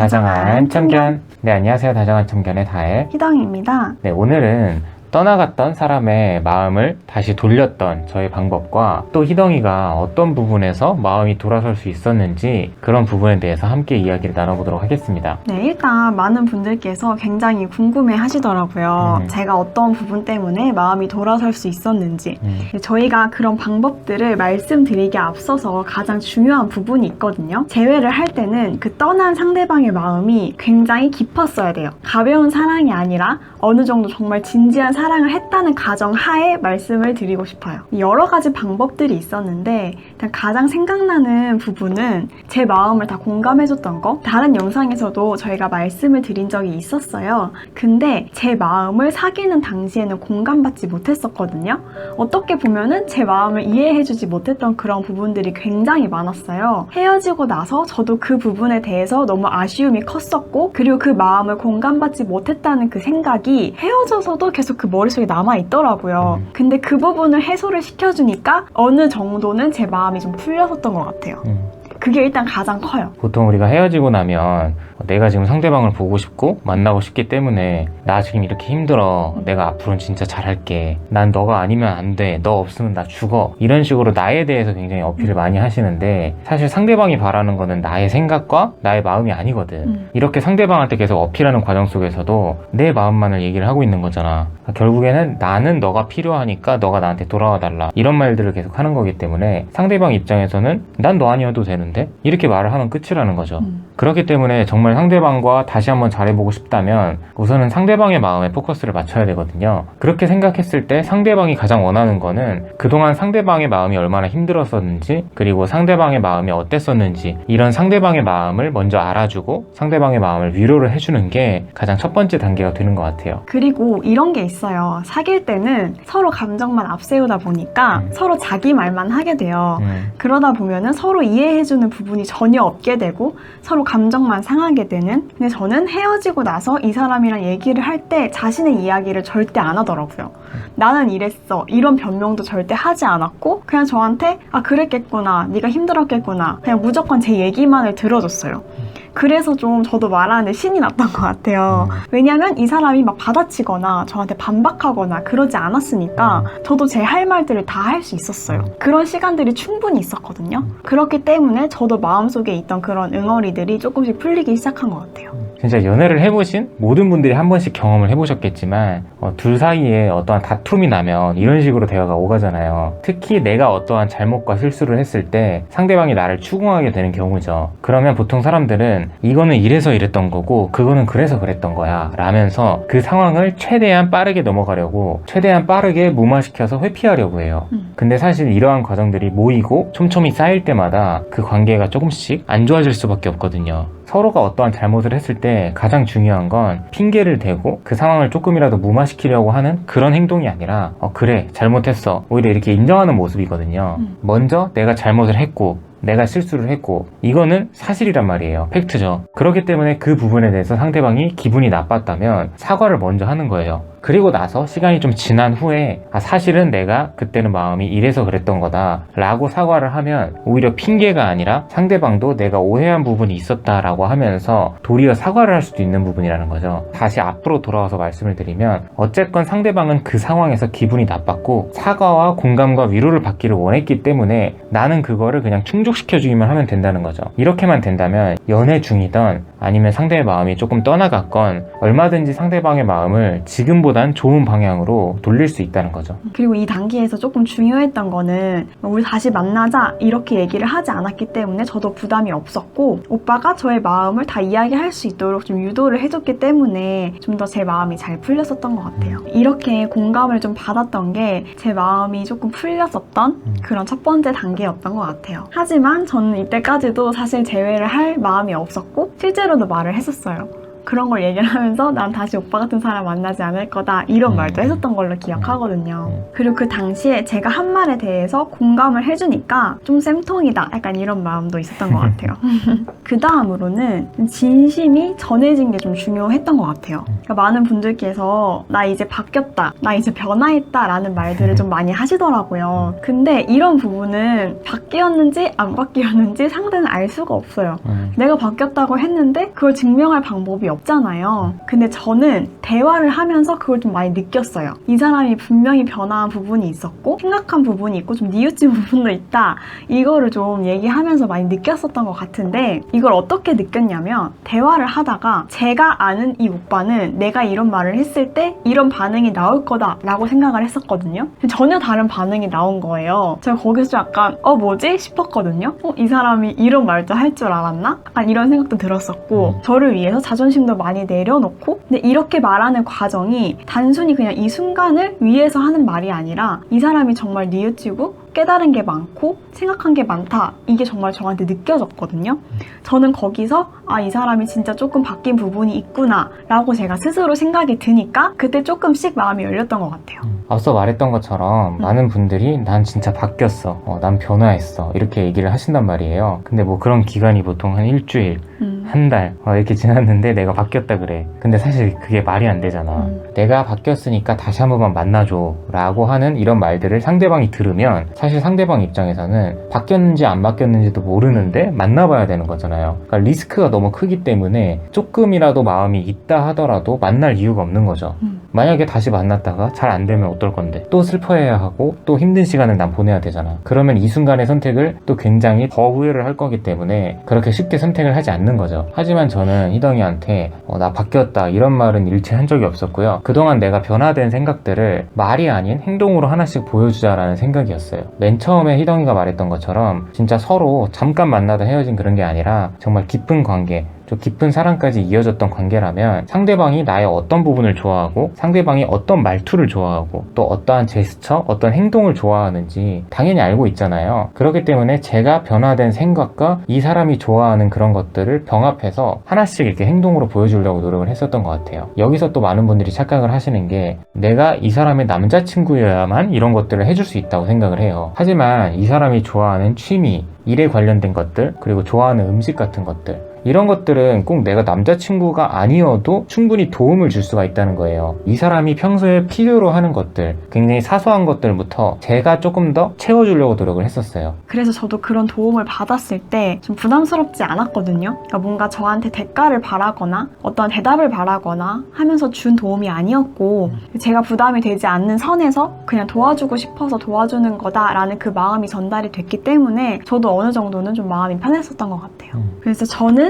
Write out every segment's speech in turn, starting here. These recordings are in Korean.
다정한 참견. 네, 안녕하세요. 다정한 참견의 다혜. 희덩입니다. 네, 오늘은 떠나갔던 사람의 마음을 다시 돌렸던 저의 방법과 또 희덩이가 어떤 부분에서 마음이 돌아설 수 있었는지 그런 부분에 대해서 함께 이야기를 나눠보도록 하겠습니다. 네, 일단 많은 분들께서 굉장히 궁금해 하시더라고요. 음. 제가 어떤 부분 때문에 마음이 돌아설 수 있었는지. 음, 저희가 그런 방법들을 말씀드리기 앞서서 가장 중요한 부분이 있거든요. 재회를 할 때는 그 떠난 상대방의 마음이 굉장히 깊었어야 돼요. 가벼운 사랑이 아니라 어느 정도 정말 진지한 사랑을 했다는 가정 하에 말씀을 드리고 싶어요. 여러 가지 방법들이 있었는데 가장 생각나는 부분은 제 마음을 다 공감해줬던 거. 다른 영상에서도 저희가 말씀을 드린 적이 있었어요. 근데 제 마음을 사귀는 당시에는 공감받지 못했었거든요. 어떻게 보면은 제 마음을 이해해주지 못했던 그런 부분들이 굉장히 많았어요. 헤어지고 나서 저도 그 부분에 대해서 너무 아쉬움이 컸었고, 그리고 그 마음을 공감받지 못했다는 그 생각이 헤어져서도 계속 그 머릿속에 남아 있더라고요. 음. 근데 그 부분을 해소를 시켜주니까 어느 정도는 제 마음이 좀 풀렸었던 것 같아요. 음. 그게 일단 가장 커요. 보통 우리가 헤어지고 나면 내가 지금 상대방을 보고 싶고 만나고 싶기 때문에 나 지금 이렇게 힘들어. 내가 앞으로는 진짜 잘할게. 난 너가 아니면 안 돼. 너 없으면 나 죽어. 이런 식으로 나에 대해서 굉장히 어필을 많이 하시는데 사실 상대방이 바라는 거는 나의 생각과 나의 마음이 아니거든. 음. 이렇게 상대방한테 계속 어필하는 과정 속에서도 내 마음만을 얘기를 하고 있는 거잖아. 결국에는 나는 너가 필요하니까 너가 나한테 돌아와 달라. 이런 말들을 계속 하는 거기 때문에 상대방 입장에서는 난 너 아니어도 되는데? 이렇게 말을 하면 끝이라는 거죠. 음. 그렇기 때문에 정말 상대방과 다시 한번 잘해보고 싶다면 우선은 상대방의 마음에 포커스를 맞춰야 되거든요. 그렇게 생각했을 때 상대방이 가장 원하는 거는 그동안 상대방의 마음이 얼마나 힘들었었는지 그리고 상대방의 마음이 어땠었는지 이런 상대방의 마음을 먼저 알아주고 상대방의 마음을 위로를 해주는 게 가장 첫 번째 단계가 되는 것 같아요. 그리고 이런 게 있어요. 사귈 때는 서로 감정만 앞세우다 보니까 음. 서로 자기 말만 하게 돼요. 음, 그러다 보면은 서로 이해해주는 부분이 전혀 없게 되고 서로 감정만 상하게 되는. 근데 저는 헤어지고 나서 이 사람이랑 얘기를 할 때 자신의 이야기를 절대 안 하더라고요. 나는 이랬어. 이런 변명도 절대 하지 않았고 그냥 저한테 아 그랬겠구나. 네가 힘들었겠구나. 그냥 무조건 제 얘기만을 들어줬어요. 그래서 좀 저도 말하는데 신이 났던 것 같아요. 음. 왜냐면 이 사람이 막 받아치거나 저한테 반박하거나 그러지 않았으니까 저도 제 할 말들을 다 할 수 있었어요. 그런 시간들이 충분히 있었거든요. 그렇기 때문에 저도 마음속에 있던 그런 응어리들이 조금씩 풀리기 시작한 것 같아요. 진짜 연애를 해보신 모든 분들이 한 번씩 경험을 해보셨겠지만 어, 둘 사이에 어떠한 다툼이 나면 이런 식으로 대화가 오가잖아요. 특히 내가 어떠한 잘못과 실수를 했을 때 상대방이 나를 추궁하게 되는 경우죠. 그러면 보통 사람들은 이거는 이래서 이랬던 거고 그거는 그래서 그랬던 거야 라면서 그 상황을 최대한 빠르게 넘어가려고 최대한 빠르게 무마시켜서 회피하려고 해요. 음. 근데 사실 이러한 과정들이 모이고 촘촘히 쌓일 때마다 그 관계가 조금씩 안 좋아질 수밖에 없거든요. 서로가 어떠한 잘못을 했을 때 가장 중요한 건 핑계를 대고 그 상황을 조금이라도 무마시키려고 하는 그런 행동이 아니라 어 그래 잘못했어 오히려 이렇게 인정하는 모습이거든요. 음. 먼저 내가 잘못을 했고 내가 실수를 했고 이거는 사실이란 말이에요. 팩트죠. 그렇기 때문에 그 부분에 대해서 상대방이 기분이 나빴다면 사과를 먼저 하는 거예요. 그리고 나서 시간이 좀 지난 후에 아 사실은 내가 그때는 마음이 이래서 그랬던 거다 라고 사과를 하면 오히려 핑계가 아니라 상대방도 내가 오해한 부분이 있었다라고 하면서 도리어 사과를 할 수도 있는 부분이라는 거죠. 다시 앞으로 돌아와서 말씀을 드리면 어쨌건 상대방은 그 상황에서 기분이 나빴고 사과와 공감과 위로를 받기를 원했기 때문에 나는 그거를 그냥 충족시켜주기만 하면 된다는 거죠. 이렇게만 된다면 연애 중이던 아니면 상대의 마음이 조금 떠나갔건 얼마든지 상대방의 마음을 지금보 단 좋은 방향으로 돌릴 수 있다는 거죠. 그리고 이 단계에서 조금 중요했던 거는 우리 다시 만나자 이렇게 얘기를 하지 않았기 때문에 저도 부담이 없었고 오빠가 저의 마음을 다 이야기할 수 있도록 좀 유도를 해줬기 때문에 좀 더 제 마음이 잘 풀렸었던 것 같아요. 이렇게 공감을 좀 받았던 게 제 마음이 조금 풀렸었던 음. 그런 첫 번째 단계였던 것 같아요. 하지만 저는 이때까지도 사실 재회를 할 마음이 없었고 실제로도 말을 했었어요. 그런 걸 얘기를 하면서 난 다시 오빠 같은 사람 만나지 않을 거다 이런 음. 말도 했었던 걸로 기억하거든요. 음. 그리고 그 당시에 제가 한 말에 대해서 공감을 해주니까 좀 쌤통이다 약간 이런 마음도 있었던 것 같아요. 그 다음으로는 진심이 전해진 게 좀 중요했던 것 같아요. 그러니까 많은 분들께서 나 이제 바뀌었다, 나 이제 변화했다 라는 말들을 좀 많이 하시더라고요. 근데 이런 부분은 바뀌었는지 안 바뀌었는지 상대는 알 수가 없어요. 음. 내가 바뀌었다고 했는데 그걸 증명할 방법이 없잖아요. 근데 저는 대화를 하면서 그걸 좀 많이 느꼈어요. 이 사람이 분명히 변화한 부분이 있었고 심각한 부분이 있고 좀 뉘우친 부분도 있다. 이거를 좀 얘기하면서 많이 느꼈었던 것 같은데 이걸 어떻게 느꼈냐면 대화를 하다가 제가 아는 이 오빠는 내가 이런 말을 했을 때 이런 반응이 나올 거다라고 생각을 했었거든요. 전혀 다른 반응이 나온 거예요. 제가 거기서 약간 어 뭐지 싶었거든요. 어, 이 사람이 이런 말도 할 줄 알았나? 약간 이런 생각도 들었었고 음. 저를 위해서 자존심도 많이 내려놓고 근데 이렇게 말하는 과정이 단순히 그냥 이 순간을 위해서 하는 말이 아니라 이 사람이 정말 뉘우치고 깨달은 게 많고 생각한 게 많다. 이게 정말 저한테 느껴졌거든요. 저는 거기서 아 이 사람이 진짜 조금 바뀐 부분이 있구나 라고 제가 스스로 생각이 드니까 그때 조금씩 마음이 열렸던 것 같아요 앞서 말했던 것처럼 음. 많은 분들이 난 진짜 바뀌었어, 어, 난 변화했어 이렇게 얘기를 하신단 말이에요. 근데 뭐 그런 기간이 보통 한 일주일, 음. 한 달 어, 이렇게 지났는데 내가 바뀌었다 그래. 근데 사실 그게 말이 안 되잖아. 음. 내가 바뀌었으니까 다시 한 번만 만나줘 라고 하는 이런 말들을 상대방이 들으면 사실 상대방 입장에서는 바뀌었는지 안 바뀌었는지도 모르는데 만나봐야 되는 거잖아요. 그러니까 리스크가 너무 크기 때문에 조금이라도 마음이 있다 하더라도 만날 이유가 없는 거죠. 음. 만약에 다시 만났다가 잘 안 되면 어떨 건데 또 슬퍼해야 하고 또 힘든 시간을 난 보내야 되잖아. 그러면 이 순간의 선택을 또 굉장히 더 후회를 할 거기 때문에 그렇게 쉽게 선택을 하지 않는 거죠. 하지만 저는 희덩이한테 어, 나 바뀌었다 이런 말은 일체 한 적이 없었고요. 그동안 내가 변화된 생각들을 말이 아닌 행동으로 하나씩 보여주자라는 생각이었어요. 맨 처음에 희덩이가 말했던 것처럼 진짜 서로 잠깐 만나다 헤어진 그런 게 아니라 정말 깊은 관계 좀 깊은 사랑까지 이어졌던 관계라면 상대방이 나의 어떤 부분을 좋아하고 상대방이 어떤 말투를 좋아하고 또 어떠한 제스처, 어떤 행동을 좋아하는지 당연히 알고 있잖아요. 그렇기 때문에 제가 변화된 생각과 이 사람이 좋아하는 그런 것들을 병합해서 하나씩 이렇게 행동으로 보여주려고 노력을 했었던 것 같아요. 여기서 또 많은 분들이 착각을 하시는 게 내가 이 사람의 남자친구여야만 이런 것들을 해줄 수 있다고 생각을 해요. 하지만 이 사람이 좋아하는 취미, 일에 관련된 것들, 그리고 좋아하는 음식 같은 것들, 이런 것들은 꼭 내가 남자친구가 아니어도 충분히 도움을 줄 수가 있다는 거예요. 이 사람이 평소에 필요로 하는 것들, 굉장히 사소한 것들부터 제가 조금 더 채워주려고 노력을 했었어요. 그래서 저도 그런 도움을 받았을 때 좀 부담스럽지 않았거든요. 그러니까 뭔가 저한테 대가를 바라거나 어떤 대답을 바라거나 하면서 준 도움이 아니었고 제가 부담이 되지 않는 선에서 그냥 도와주고 싶어서 도와주는 거다라는 그 마음이 전달이 됐기 때문에 저도 어느 정도는 좀 마음이 편했었던 것 같아요. 음. 그래서 저는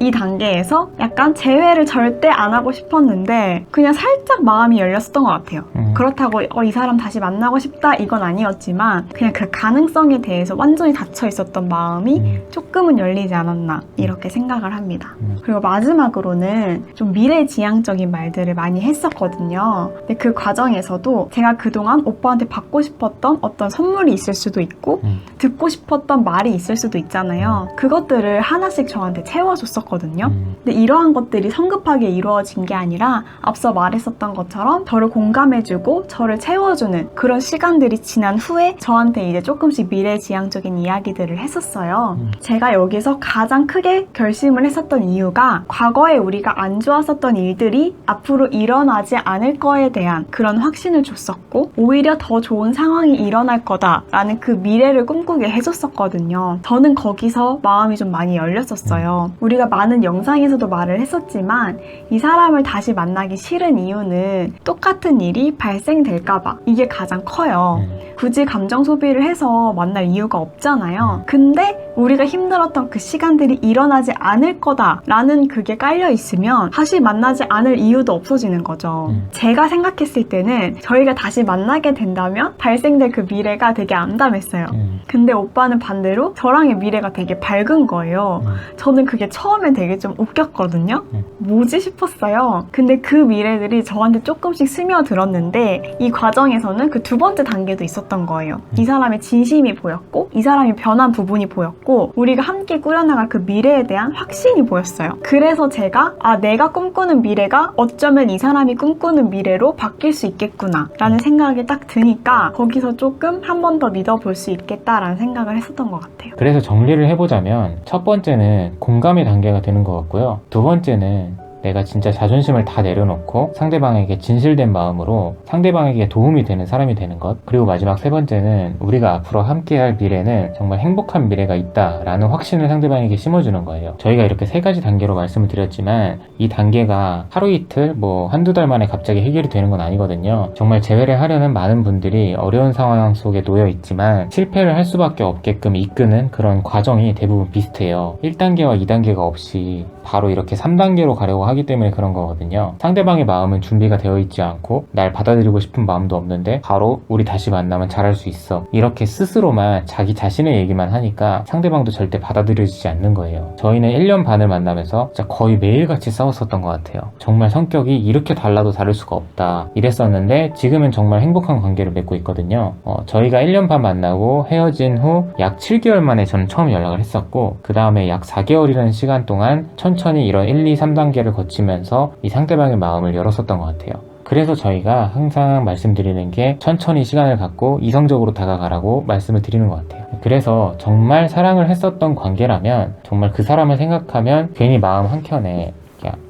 이 단계에서 약간 재회를 절대 안 하고 싶었는데 그냥 살짝 마음이 열렸었던 것 같아요. 음. 그렇다고 어, 이 사람 다시 만나고 싶다 이건 아니었지만 그냥 그 가능성에 대해서 완전히 닫혀 있었던 마음이 음. 조금은 열리지 않았나 이렇게 생각을 합니다. 음. 그리고 마지막으로는 좀 미래지향적인 말들을 많이 했었거든요. 근데 그 과정에서도 제가 그동안 오빠한테 받고 싶었던 어떤 선물이 있을 수도 있고 음. 듣고 싶었던 말이 있을 수도 있잖아요. 그것들을 하나씩 저한테 채워줬었 거든요. 음. 근데 이러한 것들이 성급하게 이루어진 게 아니라 앞서 말했었던 것처럼 저를 공감해주고 저를 채워주는 그런 시간들이 지난 후에 저한테 이제 조금씩 미래지향적인 이야기들을 했었어요. 음. 제가 여기서 가장 크게 결심을 했었던 이유가 과거에 우리가 안 좋았었던 일들이 앞으로 일어나지 않을 거에 대한 그런 확신을 줬었고 오히려 더 좋은 상황이 일어날 거다라는 그 미래를 꿈꾸게 해줬었거든요. 저는 거기서 마음이 좀 많이 열렸었어요. 우리가 많은 영상에서도 말을 했었지만 이 사람을 다시 만나기 싫은 이유는 똑같은 일이 발생될까봐 이게 가장 커요. 음. 굳이 감정 소비를 해서 만날 이유가 없잖아요. 근데 우리가 힘들었던 그 시간들이 일어나지 않을 거다라는 그게 깔려 있으면 다시 만나지 않을 이유도 없어지는 거죠. 음. 제가 생각했을 때는 저희가 다시 만나게 된다면 발생될 그 미래가 되게 암담했어요. 음. 근데 오빠는 반대로 저랑의 미래가 되게 밝은 거예요. 음. 저는 그게 처음 엔 되게 좀 웃겼거든요. 음. 뭐지 싶었어요. 근데 그 미래들이 저한테 조금씩 스며들었는데 이 과정에서는 그 두 번째 단계도 있었던 거예요. 이 사람의 진심이 보였고 이 사람이 변한 부분이 보였고 우리가 함께 꾸려나갈 그 미래에 대한 확신이 보였어요. 그래서 제가 아 내가 꿈꾸는 미래가 어쩌면 이 사람이 꿈꾸는 미래로 바뀔 수 있겠구나 라는 생각이 딱 드니까 거기서 조금 한 번 더 믿어볼 수 있겠다라는 생각을 했었던 것 같아요. 그래서 정리를 해보자면 첫 번째는 공감의 단계가 되는 것 같고요. 두 번째는 내가 진짜 자존심을 다 내려놓고 상대방에게 진실된 마음으로 상대방에게 도움이 되는 사람이 되는 것. 그리고 마지막 세 번째는 우리가 앞으로 함께할 미래는 정말 행복한 미래가 있다라는 확신을 상대방에게 심어주는 거예요. 저희가 이렇게 세 가지 단계로 말씀을 드렸지만 이 단계가 하루 이틀 뭐 한두 달 만에 갑자기 해결이 되는 건 아니거든요. 정말 재회를 하려는 많은 분들이 어려운 상황 속에 놓여 있지만 실패를 할 수밖에 없게끔 이끄는 그런 과정이 대부분 비슷해요. 1단계와 2단계가 없이 바로 이렇게 3단계로 가려고 하기 때문에 그런 거거든요. 상대방의 마음은 준비가 되어 있지 않고 날 받아들이고 싶은 마음도 없는데 바로 우리 다시 만나면 잘할 수 있어. 이렇게 스스로만 자기 자신의 얘기만 하니까 상대방도 절대 받아들여지지 않는 거예요. 저희는 1년 반을 만나면서 진짜 거의 매일같이 싸웠었던 것 같아요. 정말 성격이 이렇게 달라도 다를 수가 없다. 이랬었는데 지금은 정말 행복한 관계를 맺고 있거든요. 어, 저희가 1년 반 만나고 헤어진 후 약 7개월 만에 저는 처음 연락을 했었고 그 다음에 약 4개월이라는 시간 동안 천천히 이런 1, 2, 3단계를 거 치면서 이 상대방의 마음을 열었었던 것 같아요. 그래서 저희가 항상 말씀드리는 게 천천히 시간을 갖고 이성적으로 다가가라고 말씀을 드리는 것 같아요. 그래서 정말 사랑을 했었던 관계라면 정말 그 사람을 생각하면 괜히 마음 한켠에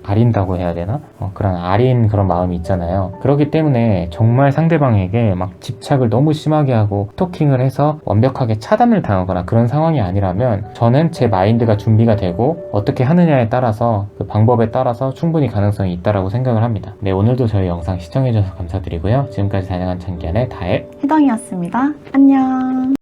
아린다고 해야 되나? 어, 그런 아린 그런 마음이 있잖아요. 그렇기 때문에 정말 상대방에게 막 집착을 너무 심하게 하고 토킹을 해서 완벽하게 차단을 당하거나 그런 상황이 아니라면 저는 제 마인드가 준비가 되고 어떻게 하느냐에 따라서 그 방법에 따라서 충분히 가능성이 있다라고 생각을 합니다. 네, 오늘도 저희 영상 시청해주셔서 감사드리고요. 지금까지 다양한 장기안의 다혜 희덩이었습니다. 안녕.